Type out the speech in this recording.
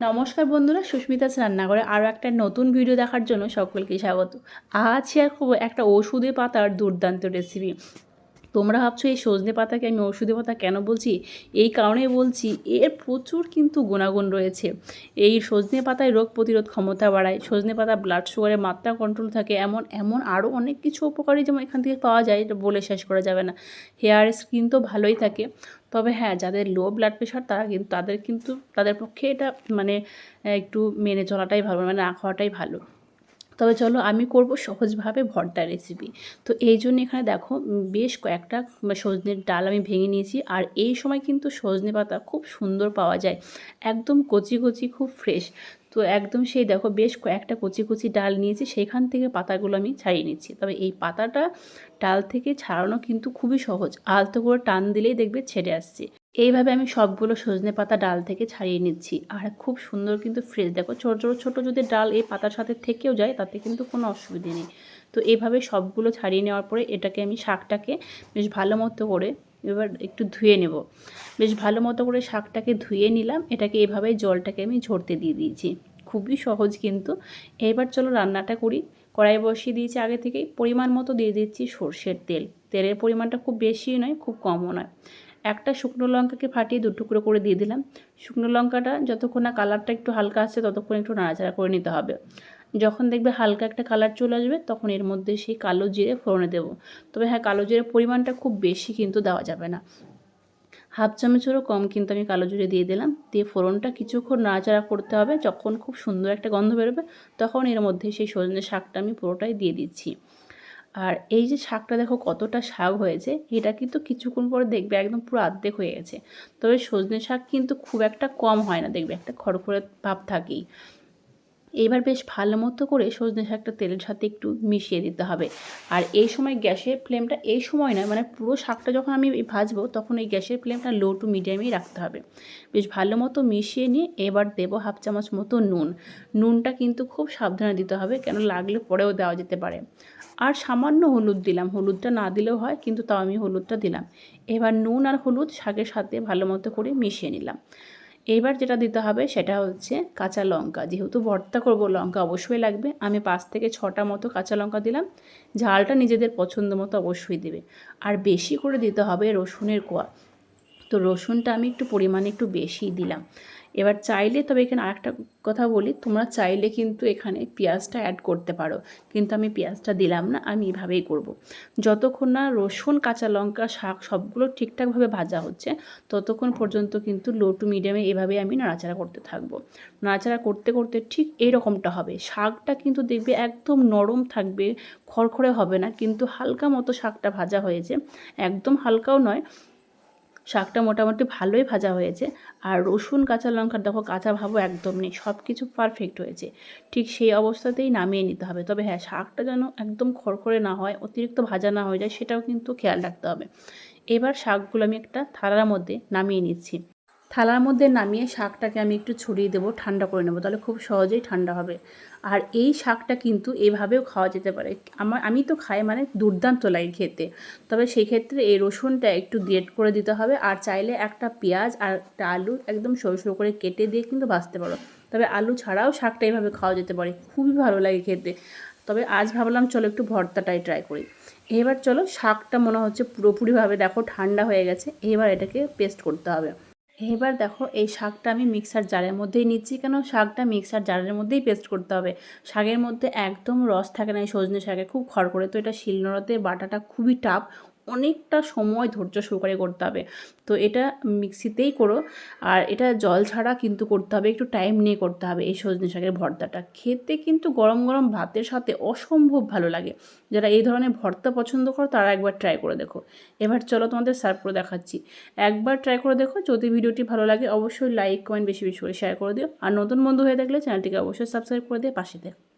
নমস্কার বন্ধুরা সুস্মিতাস রান্নাঘরে আরও একটা নতুন ভিডিও দেখার জন্য সকলকে স্বাগত। আজ শেয়ার করব একটা ওষুধে পাতার দুর্দান্ত রেসিপি তোমরা ভাবছ এই সজনে পাতাকে আমি ওষুধে পাতা কেন বলছি? এই কারণেই বলছি, এর প্রচুর কিন্তু গুণাগুণ রয়েছে। এই সজনে পাতায় রোগ প্রতিরোধ ক্ষমতা বাড়ায়, সজনে পাতা ব্লাড সুগারের মাত্রা কন্ট্রোল থাকে, এমন এমন আরও অনেক কিছু উপকারী যেমন এখান থেকে পাওয়া যায়, এটা বলে শেষ করা যাবে না। হেয়ার স্কিন তো ভালোই থাকে, তবে হ্যাঁ যাদের লো ব্লাড প্রেশার তারা কিন্তু তাদের কিন্তু, তাদের পক্ষে এটা মানে একটু মেনে চলাটাই ভালো মানে না খাওয়াটাই ভালো। তবে চলো আমি করব সহজভাবে ভর্তা রেসিপি তো এই জন্য এখানে দেখো বেশ কয়েকটা সজনের ডাল আমি ভেঙে নিয়েছি। আর এই সময় কিন্তু সজনে পাতা খুব সুন্দর পাওয়া যায়। একদম কচি কচি, খুব ফ্রেশ তো একদম সেই দেখো, বেশ কয়েকটা কচি কচি ডাল নিয়েছি। সেখান থেকে পাতাগুলো আমি ছাড়িয়ে নিচ্ছি। তবে এই পাতাটা ডাল থেকে ছাড়ানো কিন্তু খুবই সহজ। আলতো করে টান দিলেই দেখবে ছেড়ে আসছে। এইভাবে আমি সবগুলো সজনে পাতা ডাল থেকে ছাড়িয়ে নিচ্ছি। আর খুব সুন্দর কিন্তু ফ্রেশ দেখো, ছোটো ছোটো ছোটো যদি ডাল এই পাতার সাথে থেকেও যায়, তাতে কিন্তু কোনো অসুবিধে নেই। তো এইভাবে সবগুলো ছাড়িয়ে নেওয়ার পরে এটাকে আমি শাকটাকে বেশ ভালো মতো করে এবার একটু ধুয়ে নেব। বেশ ভালো মতো করে শাকটাকে ধুয়ে নিলাম। এটাকে এভাবে জলটাকে আমি ঝরতে দিয়ে দিয়েছি। খুবই সহজ কিন্তু। এবার চলো রান্নাটা করি। কড়াই বসিয়ে দিয়েছি আগে থেকেই। পরিমাণ মতো দিয়ে দিচ্ছি সর্ষের তেল। তেলের পরিমাণটা খুব বেশি নয়, খুব কমও নয়। একটা শুকনো লঙ্কাকে ফাটিয়ে দু টুকরো করে দিয়ে দিলাম। শুকনো লঙ্কাটা যতক্ষণ না কালারটা একটু হালকা আসছে, ততক্ষণ একটু নাড়াচাড়া করে নিতে হবে। যখন দেখবে হালকা একটা কালার চলে আসবে, তখন এর মধ্যে সেই কালো জিরে ফোড়নে দেবো। তবে হ্যাঁ কালো জিরের পরিমাণটা খুব বেশি কিন্তু দেওয়া যাবে না। হাফ চামচেরও কম কিন্তু আমি কালো জিরে দিয়ে দিলাম। দিয়ে ফোড়নটা কিছুক্ষণ নাড়াচাড়া করতে হবে। যখন খুব সুন্দর একটা গন্ধ বেরোবে, তখন এর মধ্যে সেই সজনে শাকটা আমি পুরোটাই দিয়ে দিচ্ছি। আর এই যে শাকটা দেখো কতটা শাক হয়েছে, এটা কিন্তু কিছুক্ষণ পরে দেখবে একদম পুরো আর্ধেক হয়ে গেছে। তবে সজনে শাক কিন্তু খুব একটা কম হয় না, দেখবে একটা খড়খড়ে ভাব থাকেই। এবার বেশ ভালো মতো করে সজনে শাকটা তেলের সাথে একটু মিশিয়ে দিতে হবে। আর এই সময় গ্যাসের ফ্লেমটা, এই সময় নয় মানে পুরো শাকটা যখন আমি ভাজবো তখন এই গ্যাসের ফ্লেমটা লো টু মিডিয়ামেই রাখতে হবে। বেশ ভালো মতো মিশিয়ে নিয়ে এবার দেবো হাফ চামচ মতো নুন। নুনটা কিন্তু খুব সাবধানে দিতে হবে, কেন লাগলে পরেও দেওয়া যেতে পারে। আর সামান্য হলুদ দিলাম, হলুদটা না দিলেও হয়, কিন্তু তাও আমি হলুদটা দিলাম। এবার নুন আর হলুদ শাকের সাথে ভালো মতো করে মিশিয়ে নিলাম। এইবার যেটা দিতে হবে সেটা হচ্ছে কাঁচা লঙ্কা। যেহেতু ভর্তা করব, লঙ্কা অবশ্যই লাগবে। আমি পাঁচ থেকে ছটা মতো কাঁচা লঙ্কা দিলাম। ঝালটা নিজেদের পছন্দ মতো অবশ্যই দেবে। আর বেশি করে দিতে হবে রসুনের কোয়া। তো রসুনটা আমি একটু পরিমাণে একটু বেশি দিলাম। এবার চাইলে তবে এখানে আরেকটা কথা বলি, তোমরা চাইলে কিন্তু এখানে পেঁয়াজটা অ্যাড করতে পারো। কিন্তু আমি পেঁয়াজটা দিলাম না, আমি এভাবেই করব। যতক্ষণ না রসুন, কাঁচা লঙ্কা, শাক সবগুলো ঠিকঠাকভাবে ভাজা হচ্ছে, ততক্ষণ পর্যন্ত কিন্তু লো টু মিডিয়ামে এভাবে আমি নাড়াচাড়া করতে থাকব। নাড়াচাড়া করতে করতে ঠিক এরকমটা হবে। শাকটা কিন্তু দেখবে একদম নরম থাকবে, খড়খড়ে হবে না, কিন্তু হালকা মতো শাকটা ভাজা হয়েছে। একদম হালকাও নয় শাকটা মোটামুটি ভালোই ভাজা হয়েছে। আর রসুন, কাঁচা লঙ্কার দেখো কাঁচা ভাবও একদম নেই সব কিছু পারফেক্ট হয়েছে। ঠিক সেই অবস্থাতেই নামিয়ে নিতে হবে। তবে হ্যাঁ শাকটা যেন একদম খড়খড়ে না হয়, অতিরিক্ত ভাজা না হয়ে যায়, সেটাও কিন্তু খেয়াল রাখতে হবে। এবার শাকগুলো আমি একটা থালার মধ্যে নামিয়ে নিচ্ছি। থালার মধ্যে নামিয়ে শাকটাকে আমি একটু ছড়িয়ে দেবো, ঠান্ডা করে নেব। তাহলে খুব সহজেই ঠান্ডা হবে। আর এই শাকটা কিন্তু এভাবেও খাওয়া যেতে পারে। আমার, আমি তো খাই মানে দুর্দান্ত লাগে খেতে। তবে সেক্ষেত্রে এই রসুনটা একটু গ্রেট করে দিতে হবে। আর চাইলে একটা পেঁয়াজ আর একটা আলু একদম সরু সরু করে কেটে দিয়ে কিন্তু ভাজতে পারো। তবে আলু ছাড়াও শাকটা এইভাবে খাওয়া যেতে পারে। খুবই ভালো লাগে খেতে। তবে আজ ভাবলাম চলো একটু ভর্তাটাই ট্রাই করি। এবার চলো শাকটা মনে হচ্ছে পুরোপুরিভাবে দেখো ঠান্ডা হয়ে গেছে। এবার এটাকে পেস্ট করতে হবে। এবার দেখো এই শাকটা আমি মিক্সার জারের মধ্যেই নিচ্ছি। কেন? শাকটা মিক্সার জারের মধ্যেই পেস্ট করতে হবে। শাকের মধ্যে একদম রস থাকে না এই সজনে শাকে। খুব খড় করে তো এটা শিলনোড়াতে বাটাটা খুবই টাফ অনেকটা সময় ধৈর্য সহকারে করতে হবে। তো এটা মিক্সিতেই করো। আর এটা জল ছাড়া কিন্তু করতে হবে, একটু টাইম নিয়ে করতে হবে এই সজনে শাকের ভর্তাটা। খেতে কিন্তু গরম গরম ভাতের সাথে অসম্ভব ভালো লাগে। যারা এই ধরনের ভর্তা পছন্দ করো, তারা একবার ট্রাই করে দেখো। এবার চলো তোমাদের সার্ভ করে দেখাচ্ছি। একবার ট্রাই করে দেখো, যদি ভিডিওটি ভালো লাগে অবশ্যই লাইক কমেন্ট বেশি বেশি করে শেয়ার করে দিও। আর নতুন বন্ধু হয়ে থাকলে চ্যানেলটিকে অবশ্যই সাবস্ক্রাইব করে দিয়ে পাশে দেখো